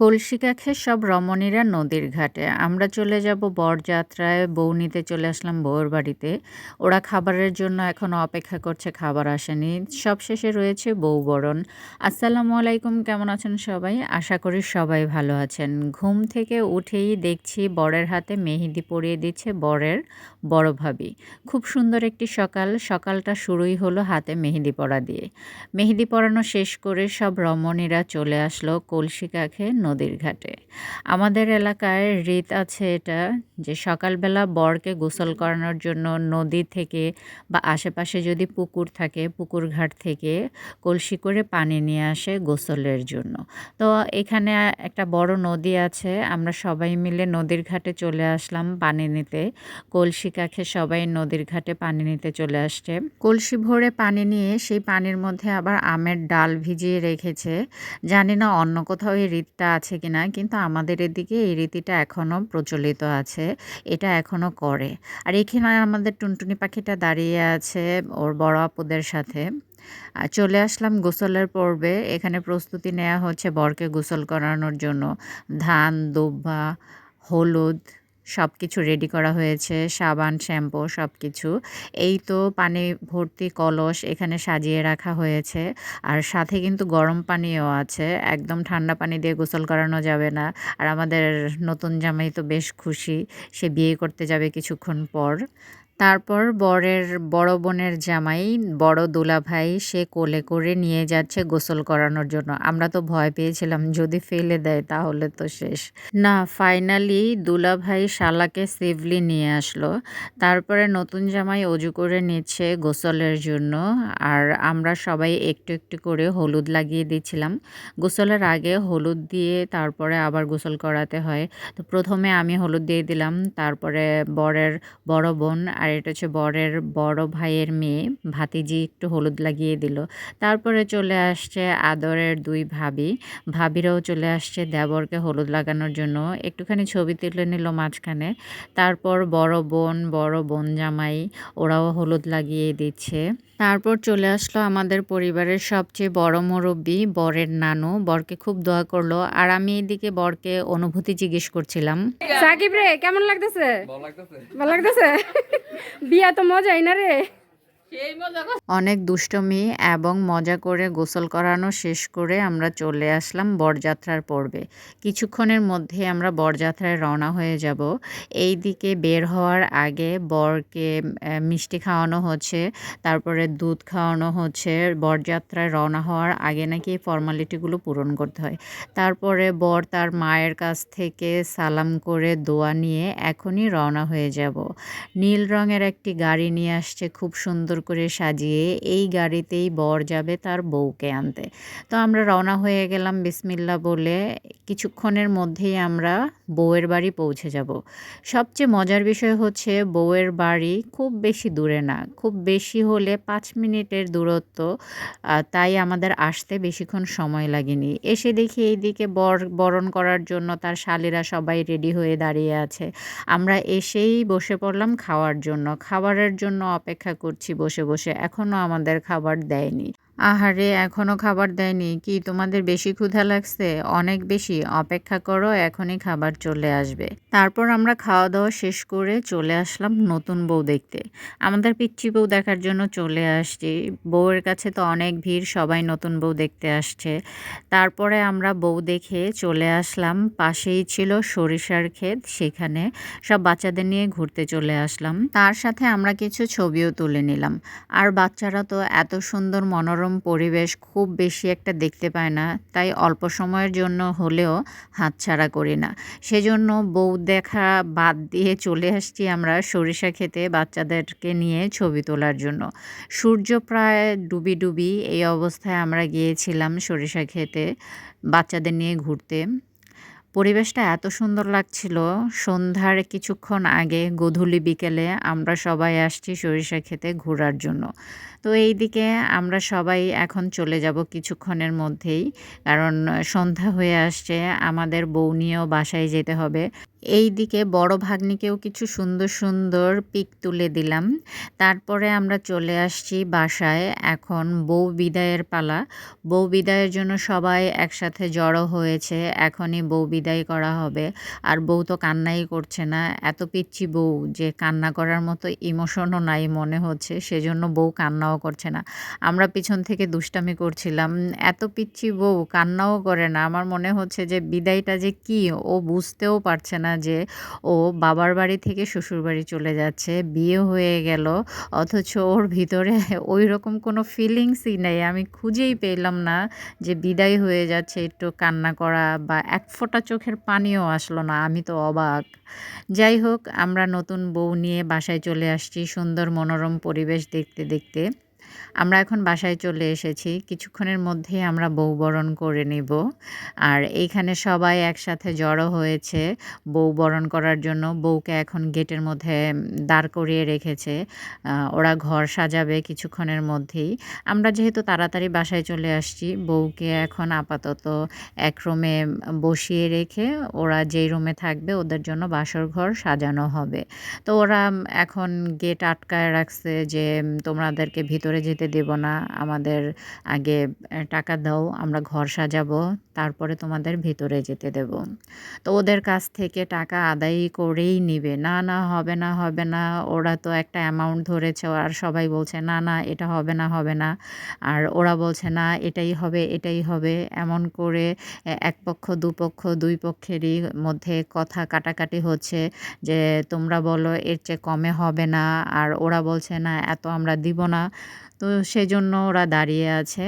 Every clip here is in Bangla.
কলসি কাঁখে সব রমণীরা নদীর ঘাটে। আমরা চলে যাব বরযাত্রায়, বউ নিতে চলে আসলাম বউর বাড়িতে। ওরা খাবারের জন্য এখনও অপেক্ষা করছে, খাবার আসেনি। সব শেষে রয়েছে বউ বরণ। আসসালামু আলাইকুম, কেমন আছেন সবাই? আশা করি সবাই ভালো আছেন। ঘুম থেকে উঠেই দেখছি বরের হাতে মেহেদি পরিয়ে দিচ্ছে বরের বড় ভাবি। খুব সুন্দর একটি সকাল। সকালটা শুরুই হলো হাতে মেহেদি পরা দিয়ে। মেহেদি পরানো শেষ করে সব রমণীরা চলে আসলো কলসি কাঁখে নদীর ঘাটে। আমাদের এলাকায় রীত আছে এটা, যে সকালবেলা বরকে গোসল করানোর জন্য নদী থেকে বা আশেপাশে যদি পুকুর থাকে, পুকুর ঘাট থেকে কলসি করে পানি নিয়ে আসে গোসলের জন্য। তো এখানে একটা বড় নদী আছে, আমরা সবাই মিলে নদীর ঘাটে চলে আসলাম পানি নিতে। কলসি কাখে সবাই নদীর ঘাটে পানি নিতে চলে আসছে। কলসি ভরে পানি নিয়ে সেই পানির মধ্যে আবার আমের ডাল ভিজিয়ে রেখেছে। জানি না অন্য কোথাও এই রীতটা আছে কি না কিন্তু আমাদের এদিকে এই রীতিটা এখনও প্রচলিত আছে, এটা এখনও করে। আর এখানে আমাদের টুনটুনি পাখিটা দাঁড়িয়ে আছে ওর বড় আপুদের সাথে। চলে আসলাম গোসলের পর্বে, এখানে প্রস্তুতি নেওয়া হচ্ছে বরকে গোসল করানোর জন্য। ধান, দুব্বা, হলুদ সব কিছু রেডি করা হয়েছে, সাবান শ্যাম্পু সব কিছু এই তো পানি ভর্তি কলস এখানে সাজিয়ে রাখা হয়েছে। আর সাথে কিন্তু গরম পানিও আছে, একদম ঠান্ডা পানি দিয়ে গোসল করানো যাবে না। আর আমাদের নতুন জামাই তো বেশ খুশি, সে বিয়ে করতে যাবে কিছুক্ষণ পর। তারপর বরের, বড় বোনের জামাই, বড় দুলাভাই, সে কোলে করে নিয়ে যাচ্ছে গোসল করানোর জন্য। আমরা তো ভয় পেয়েছিলাম, যদি ফেলে দেয় তাহলে তো শেষ। না, ফাইনালি দুলাভাই শালাকে সেফলি নিয়ে আসলো। তারপরে নতুন জামাই অজু করে নিচ্ছে গোসলের জন্য। আর আমরা সবাই একটু একটু করে হলুদ লাগিয়ে দিচ্ছিলাম। গোসলের আগে হলুদ দিয়ে তারপরে আবার গোসল করাতে হয়। তো প্রথমে আমি হলুদ দিয়ে দিলাম, তারপরে বরের বড় বোন আর এটা হচ্ছে বরের বড় ভাইয়ের মেয়ে। ভাতিজি একটু হলুদ লাগিয়ে দিল। তারপরে চলে আসছে আদরের দুই ভাবি। ভাবিরাও চলে আসছে দেবরকে হলুদ লাগানোর জন্য। একটুখানি ছবি তুলে নিল মাঝখানে। তারপর বড় বোন বড় বোন জামাই ওরাও হলুদ লাগিয়ে দিচ্ছে। তারপর চলে আসলো আমাদের পরিবারের সবচেয়ে বড় মুরব্বী বরের নানু। বরকে খুব দোয়া করল। আর আমি এদিকে বরকে অনুভূতি জিজ্ঞেস করছিলাম। সাকিব রে কেমন লাগতেছে। ভালো লাগতেছে? বিয়া তো মজাই না রে। অনেক দুষ্টমি এবং মজা করে গোসল করানো শেষ করে আমরা চলে আসলাম বরযাত্রার পর্বে। কিছুক্ষণের মধ্যে আমরা বরযাত্রায় রওনা হয়ে যাব। এই দিকে বের হওয়ার আগে বরকে মিষ্টি খাওয়ানো হচ্ছে, তারপরে দুধ খাওয়ানো হচ্ছে। বরযাত্রায় রওনা হওয়ার আগে নাকি এই ফর্মালিটিগুলো পূরণ করতে হয়। তারপরে বর তার মায়ের কাছ থেকে সালাম করে দোয়া নিয়ে এখনই রওনা হয়ে যাব। নীল রঙের একটি গাড়ি নিয়ে আসছে, খুব সুন্দর করে সাজিয়ে এই গাড়িতেই বর যাবে তার বউকে আনতে। তো আমরা রওনা হয়ে গেলাম বিসমিল্লা বলে। কিছুক্ষণের মধ্যেই আমরা বউয়ের বাড়ি পৌঁছে যাব। সবচেয়ে মজার বিষয় হচ্ছে বউয়ের বাড়ি খুব বেশি দূরে না। খুব বেশি হলে পাঁচ মিনিটের দূরত্ব তাই আমাদের আসতে বেশিক্ষণ সময় লাগেনি। এসে দেখি এইদিকে বর, বরণ করার জন্য তার শালিরা সবাই রেডি হয়ে দাঁড়িয়ে আছে। আমরা এসেই বসে পড়লাম খাওয়ার জন্য। খাবারের জন্য অপেক্ষা করছি বসে বসে এখনও আমাদের খাবার দেয়নি। আহারে এখনও খাবার দেয়নি। কি তোমাদের বেশি ক্ষুধা লাগছে? অনেক বেশি। অপেক্ষা করো, এখনই খাবার চলে আসবে। তারপর আমরা খাওয়া দাওয়া শেষ করে চলে আসলাম নতুন বউ দেখতে। আমাদের পিচ্ছি বউ দেখার জন্য চলে আসছি। বউয়ের কাছে তো অনেক ভিড়, সবাই নতুন বউ দেখতে আসছে। তারপরে আমরা বউ দেখে চলে আসলাম। পাশেই ছিল সরিষার ক্ষেত, সেখানে সব বাচ্চাদের নিয়ে ঘুরতে চলে আসলাম। তার সাথে আমরা কিছু ছবিও তুলে নিলাম। আর বাচ্চারা তো এত সুন্দর মনোরম মনোরম পরিবেশ খুব বেশি একটা দেখতে পায় না, তাই অল্প সময়ের জন্য হলেও হাতছাড়া করি না। সেজন্য বউ দেখা বাদ দিয়ে চলে আসছি আমরা সরিষা খেতে বাচ্চাদেরকে নিয়ে ছবি তোলার জন্য। সূর্য প্রায় ডুবি ডুবি এই অবস্থায় আমরা গিয়েছিলাম সরিষা খেতে বাচ্চাদের নিয়ে ঘুরতে। পরিবেশটা এত সুন্দর লাগছিল। সন্ধ্যার কিছুক্ষণ আগে গধূলি বিকেলে আমরা সবাই আসছি সরিষা খেতে ঘোরার জন্য। তো এই দিকে আমরা সবাই এখন চলে যাব কিছুক্ষণের মধ্যেই। কারণ সন্ধ্যা হয়ে আসছে, আমাদের বউ নিয়েও বাসায় যেতে হবে। এই দিকে বড় ভাগ্নিকেও কিছু সুন্দর সুন্দর পিক তুলে দিলাম। তারপরে আমরা চলে আসছি বাসায়। এখন বউ বিদায়ের পালা। বউ বিদায়ের জন্য সবাই একসাথে জড়ো হয়েছে। এখনই বউ বিদায় করা হবে। আর বউ তো কান্নাই করছে না। এত পিচ্ছি বউ যে কান্না করার মতো ইমোশনও নাই মনে হচ্ছে। সেজন্য বউ কান্নাও করছে না। আমরা পিছন থেকে দুষ্টামি করছিলাম। এত পিচ্ছি বউ কান্নাও করে না। আমার মনে হচ্ছে যে বিদায়টা যে কি? ও বুঝতেও পারছে না যে ও বাবার বাড়ি থেকে শ্বশুর বাড়ি চলে যাচ্ছে, বিয়ে হয়ে গেল, অথচ ওর ভিতরে ওই রকম কোনো ফিলিংসই নেই। আমি খুঁজেই পেলাম না যে বিদায় হয়ে যাচ্ছে, একটু কান্না করা বা এক ফোঁটা চোখের পানিও আসলো না। আমি তো অবাক। যাই হোক, আমরা নতুন বউ নিয়ে বাসায় চলে আসছি সুন্দর মনোরম পরিবেশ দেখতে দেখতে। আমরা এখন বাসায় চলে এসেছি। কিছুক্ষণের মধ্যেই আমরা বউ বরণ করে নিব। আর এইখানে সবাই একসাথে জড়ো হয়েছে বউ বরণ করার জন্য। বউকে এখন গেটের মধ্যে দাঁড় করিয়ে রেখেছে। ওরা ঘর সাজাবে কিছুক্ষণের মধ্যেই। আমরা যেহেতু তাড়াতাড়ি বাসায় চলে আসছি, বউকে এখন আপাতত এক রুমে বসিয়ে রেখে ওরা যেই রুমে থাকবে ওদের জন্য বাসর ঘর সাজানো হবে। তো ওরা এখন গেট আটকায় রাখছে যে তোমাদেরকে ভিতরে যেতে দেব না। আমাদের আগে টাকা দাও, আমরা ঘর সাজাবো, তারপরে তোমাদের ভিতরে যেতে দেব। তো ওদের কাছ থেকে টাকা আদায় করেই নিবে। না না, হবে না হবে না, ওরা তো একটা অ্যামাউন্ট ধরেছে, আর সবাই বলছে, না না, এটা হবে না হবে না। আর ওরা বলছে, না, এটাই হবে এটাই হবে। এমন করে এক পক্ষ দুপক্ষ দুই পক্ষেরই মধ্যে কথা কাটাকাটি হচ্ছে যে, তোমরা বলো, এর চেয়ে কমে হবে না। আর ওরা বলছে, না, এত আমরা দিব না। তো সেজন্য ওরা দাঁড়িয়ে আছে।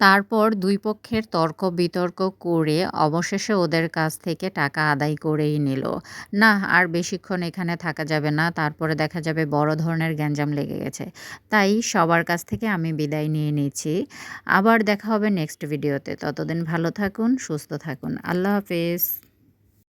তারপর দুই পক্ষের তর্ক বিতর্ক করে অবশেষে ওদের কাছ থেকে টাকা আদায় করেই নিল। না, আর বেশিক্ষণ এখানে থাকা যাবে না। তারপরে দেখা যাবে বড় ধরনের গ্যাঞ্জাম লেগে গেছে। তাই সবার কাছ থেকে আমি বিদায় নিয়ে নিচ্ছি। আবার দেখা হবে নেক্সট ভিডিওতে। ততদিন ভালো থাকুন, সুস্থ থাকুন। আল্লাহ হাফেজ।